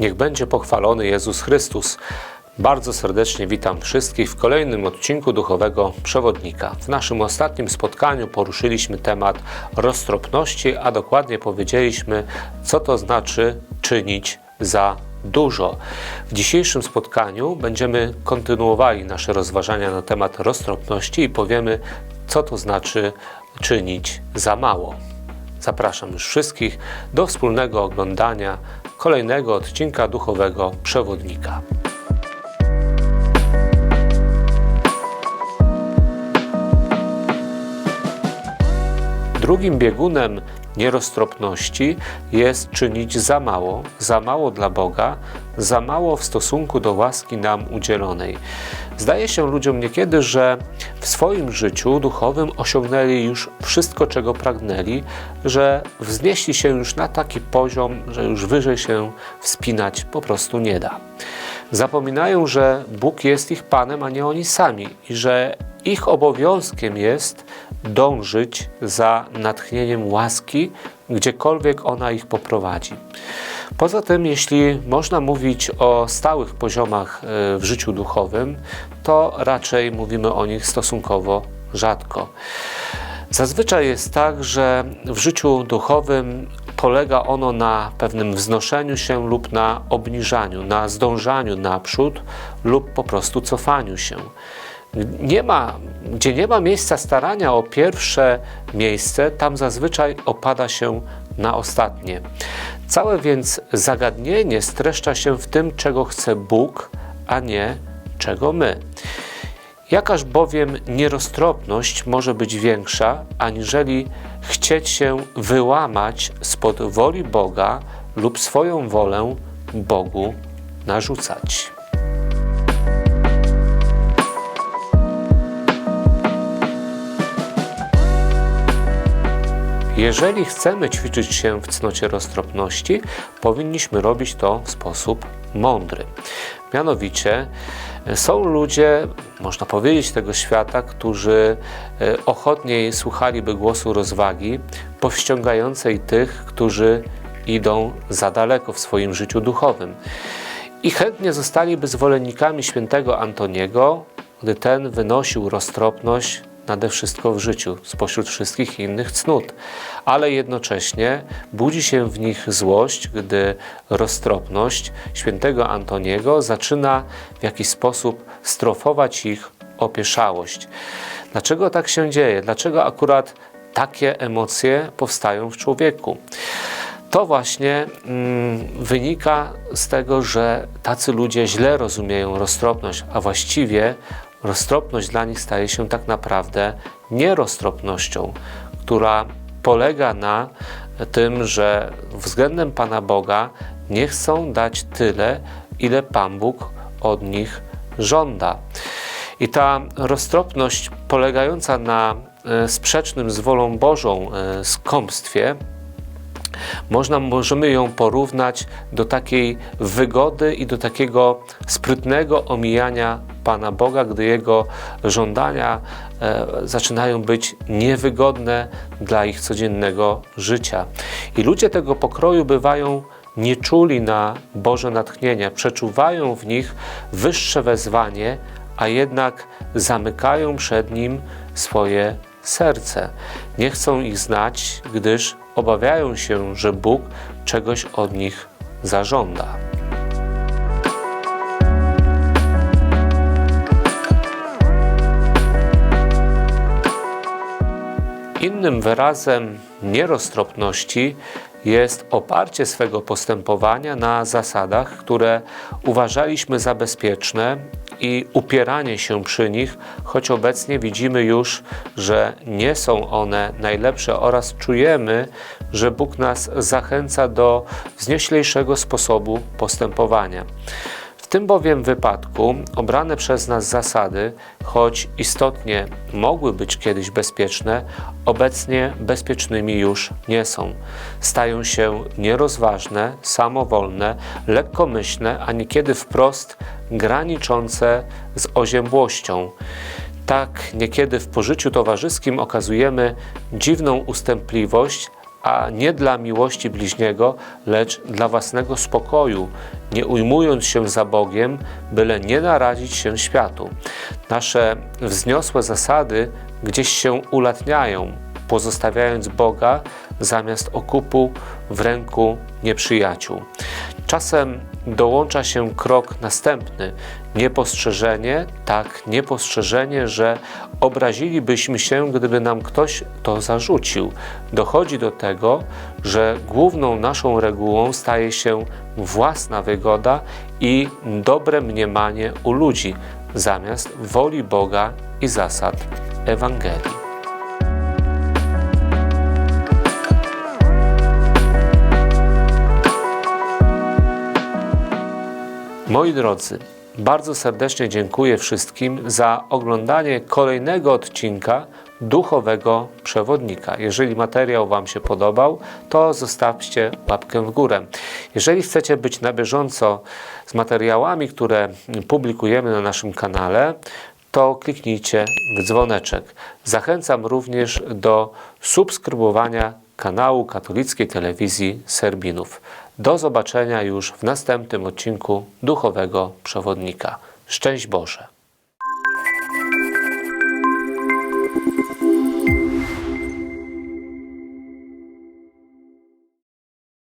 Niech będzie pochwalony Jezus Chrystus. Bardzo serdecznie witam wszystkich w kolejnym odcinku Duchowego Przewodnika. W naszym ostatnim spotkaniu poruszyliśmy temat roztropności, a dokładnie powiedzieliśmy, co to znaczy czynić za dużo. W dzisiejszym spotkaniu będziemy kontynuowali nasze rozważania na temat roztropności i powiemy, co to znaczy czynić za mało. Zapraszam już wszystkich do wspólnego oglądania kolejnego odcinka Duchowego Przewodnika. Drugim biegunem nieroztropności jest czynić za mało, za mało dla Boga, za mało w stosunku do łaski nam udzielonej. Zdaje się ludziom niekiedy, że w swoim życiu duchowym osiągnęli już wszystko, czego pragnęli, że wznieśli się już na taki poziom, że już wyżej się wspinać po prostu nie da. Zapominają, że Bóg jest ich Panem, a nie oni sami i że ich obowiązkiem jest dążyć za natchnieniem łaski, gdziekolwiek ona ich poprowadzi. Poza tym, jeśli można mówić o stałych poziomach e, w życiu duchowym, to raczej mówimy o nich stosunkowo rzadko. Zazwyczaj jest tak, że w życiu duchowym polega ono na pewnym wznoszeniu się lub na obniżaniu, na zdążaniu naprzód lub po prostu cofaniu się nie ma, gdzie nie ma miejsca starania o pierwsze miejsce, tam zazwyczaj opada się na ostatnie. Całe więc zagadnienie streszcza się w tym, czego chce Bóg, a nie czego my. Jakaż bowiem nieroztropność może być większa, aniżeli chcieć się wyłamać spod woli Boga lub swoją wolę Bogu narzucać. Jeżeli chcemy ćwiczyć się w cnocie roztropności, powinniśmy robić to w sposób mądry. Mianowicie są ludzie, można powiedzieć, tego świata, którzy e, ochotniej słuchaliby głosu rozwagi, powściągającej tych, którzy idą za daleko w swoim życiu duchowym. I chętnie zostaliby zwolennikami świętego Antoniego, gdy ten wynosił roztropność nade wszystko w życiu, spośród wszystkich innych cnót, ale jednocześnie budzi się w nich złość, gdy roztropność świętego Antoniego zaczyna w jakiś sposób strofować ich opieszałość. Dlaczego tak się dzieje? Dlaczego akurat takie emocje powstają w człowieku? To właśnie mm, wynika z tego, że tacy ludzie źle rozumieją roztropność, a właściwie Roztropność dla nich staje się tak naprawdę nieroztropnością, która polega na tym, że względem Pana Boga nie chcą dać tyle, ile Pan Bóg od nich żąda. I ta roztropność polegająca na e, sprzecznym z wolą Bożą e, skąpstwie, można, możemy ją porównać do takiej wygody i do takiego sprytnego omijania Pana Boga, gdy Jego żądania e, zaczynają być niewygodne dla ich codziennego życia. I ludzie tego pokroju bywają nieczuli na Boże natchnienia, przeczuwają w nich wyższe wezwanie, a jednak zamykają przed Nim swoje serce. Nie chcą ich znać, gdyż obawiają się, że Bóg czegoś od nich zażąda. Innym wyrazem nieroztropności jest oparcie swego postępowania na zasadach, które uważaliśmy za bezpieczne i upieranie się przy nich, choć obecnie widzimy już, że nie są one najlepsze oraz czujemy, że Bóg nas zachęca do wznioślejszego sposobu postępowania tym bowiem wypadku obrane przez nas zasady, choć istotnie mogły być kiedyś bezpieczne, obecnie bezpiecznymi już nie są. Stają się nierozważne, samowolne, lekkomyślne, a niekiedy wprost graniczące z oziębłością. Tak niekiedy w pożyciu towarzyskim okazujemy dziwną ustępliwość, a nie dla miłości bliźniego, lecz dla własnego spokoju, nie ujmując się za Bogiem, byle nie narazić się światu. Nasze wzniosłe zasady gdzieś się ulatniają, pozostawiając Boga zamiast okupu w ręku nieprzyjaciół. Czasem dołącza się krok następny niepostrzeżenie, tak niepostrzeżenie, że obrazilibyśmy się, gdyby nam ktoś to zarzucił. Dochodzi do tego, że główną naszą regułą staje się własna wygoda i dobre mniemanie u ludzi, zamiast woli Boga i zasad Ewangelii. Moi drodzy, bardzo serdecznie dziękuję wszystkim za oglądanie kolejnego odcinka Duchowego Przewodnika. Jeżeli materiał Wam się podobał, to zostawcie łapkę w górę. Jeżeli chcecie być na bieżąco z materiałami, które publikujemy na naszym kanale, to kliknijcie w dzwoneczek. Zachęcam również do subskrybowania kanału Katolickiej Telewizji Serbinów. Do zobaczenia już w następnym odcinku Duchowego Przewodnika. Szczęść Boże!